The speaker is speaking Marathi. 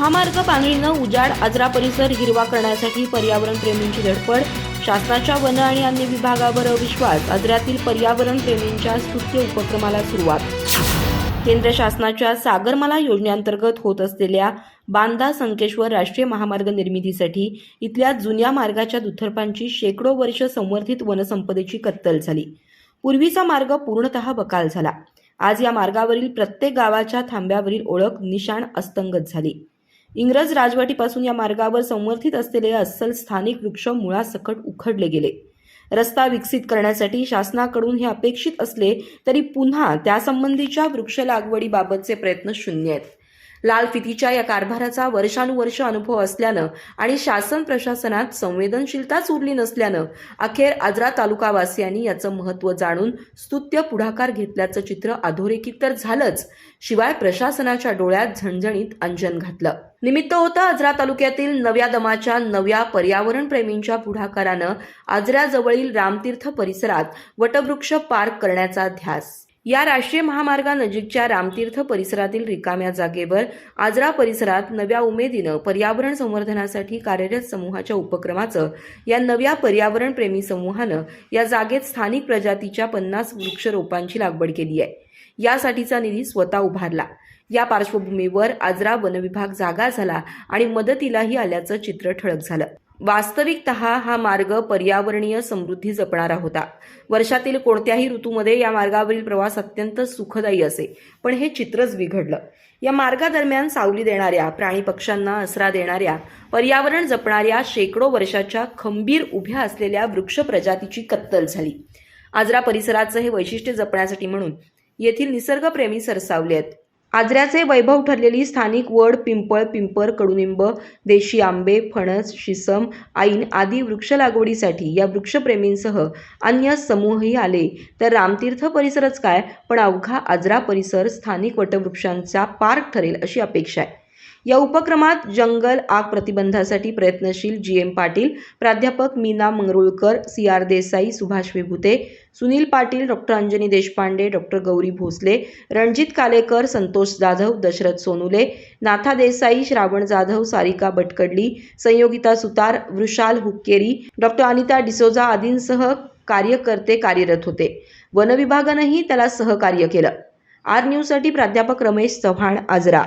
महामार्ग बांधणीनं उजाड आजरा परिसर हिरवा करण्यासाठी पर्यावरण प्रेमींची धडपड शासनाच्या वन आणि अन्य विभागावर अविश्वास आजऱ्यातील पर्यावरण प्रेमींच्या स्तुत्य उपक्रमाला सुरुवात. केंद्र शासनाच्या सागरमाला योजनेअंतर्गत होत असलेल्या बांदा संकेश्वर राष्ट्रीय महामार्ग निर्मितीसाठी इथल्या जुन्या मार्गाच्या दुथर्पांची शेकडो वर्ष संवर्धित वनसंपदेची कत्तल झाली. पूर्वीचा मार्ग पूर्णतः बकाल झाला. आज या मार्गावरील प्रत्येक गावाच्या थांब्यावरील ओळख निशाण अस्तंगत झाली. इंग्रज राजवटीपासून या मार्गावर संवर्धित असलेले अस्सल स्थानिक वृक्ष मुळासकट उखडले गेले. रस्ता विकसित करण्यासाठी शासनाकडून हे अपेक्षित असले तरी पुन्हा त्यासंबंधीच्या वृक्ष लागवडीबाबतचे प्रयत्न शून्य आहेत. लाल फितीच्या या कारभाराचा वर्षानुवर्ष अनुभव असल्यानं आणि शासन प्रशासनात संवेदनशीलताच उरली नसल्यानं अखेर आजरा तालुकावासियांनी याचं महत्त्व जाणून स्तुत्य पुढाकार घेतल्याचं चित्र अधोरेखित तर झालंच शिवाय प्रशासनाच्या डोळ्यात झणझणीत अंजन घातलं. निमित्त होतं आजरा तालुक्यातील नव्या दमाच्या नव्या पर्यावरण प्रेमींच्या पुढाकारानं आजऱ्याजवळील रामतीर्थ परिसरात वटवृक्ष पार्क करण्याचा ध्यास. या राष्ट्रीय महामार्गानजीकच्या रामतीर्थ परिसरातील रिकाम्या जागेवर आजरा परिसरात नव्या उमेदीनं पर्यावरण संवर्धनासाठी कार्यरत समूहाच्या उपक्रमाचं या नव्या पर्यावरण प्रेमी समूहानं या जागेत स्थानिक प्रजातीच्या पन्नास वृक्षरोपांची लागवड केली आहे. यासाठीचा निधी स्वतः उभारला. या पार्श्वभूमीवर आजरा वनविभाग जागा झाला आणि मदतीलाही आल्याचं चित्र ठळक झालं. वास्तविकत हा मार्ग पर्यावरणीय समृद्धी जपणारा होता. वर्षातील कोणत्याही ऋतूमध्ये या मार्गावरील प्रवास अत्यंत सुखदायी असे. पण हे चित्रच बिघडलं. या मार्गादरम्यान सावली देणाऱ्या प्राणी पक्ष्यांना आसरा देणाऱ्या पर्यावरण जपणाऱ्या शेकडो वर्षाच्या खंबीर उभ्या असलेल्या वृक्ष प्रजातीची कत्तल झाली. आजरा परिसराचं हे वैशिष्ट्य जपण्यासाठी म्हणून येथील निसर्गप्रेमी सरसावले आहेत. आजऱ्याचे वैभव ठरलेली स्थानिक वड पिंपळ पिंपर कडुनिंब देशी आंबे फणस शिसम ऐन आदी वृक्ष लागवडीसाठी या वृक्षप्रेमींसह अन्य समूहही आले. तर रामतीर्थ परिसरच काय? पण अवघा आजरा परिसर स्थानिक वटवृक्षांचा पार्क ठरेल अशी अपेक्षा आहे. या उपक्रमात जंगल आग प्रतिबंधासाठी प्रयत्नशील जी एम पाटील प्राध्यापक Meena Mangrulkar C R Desai Subhash Vibhute Sunil Patil doctor Anjani Deshpande doctor Gauri Bhosale Ranjit Kalekar Santosh Jadhav Dashrath Sonule Natha Desai Shravan Jadhav Sarika Bhatkadli Sanyogita Sutar Vrushal Hukkeri doctor Anita D'Souza आदींसह कार्यकर्ते कार्यरत होते. वनविभागानंही त्याला सहकार्य केलं. आर न्यूजसाठी प्राध्यापक रमेश चव्हाण आजरा.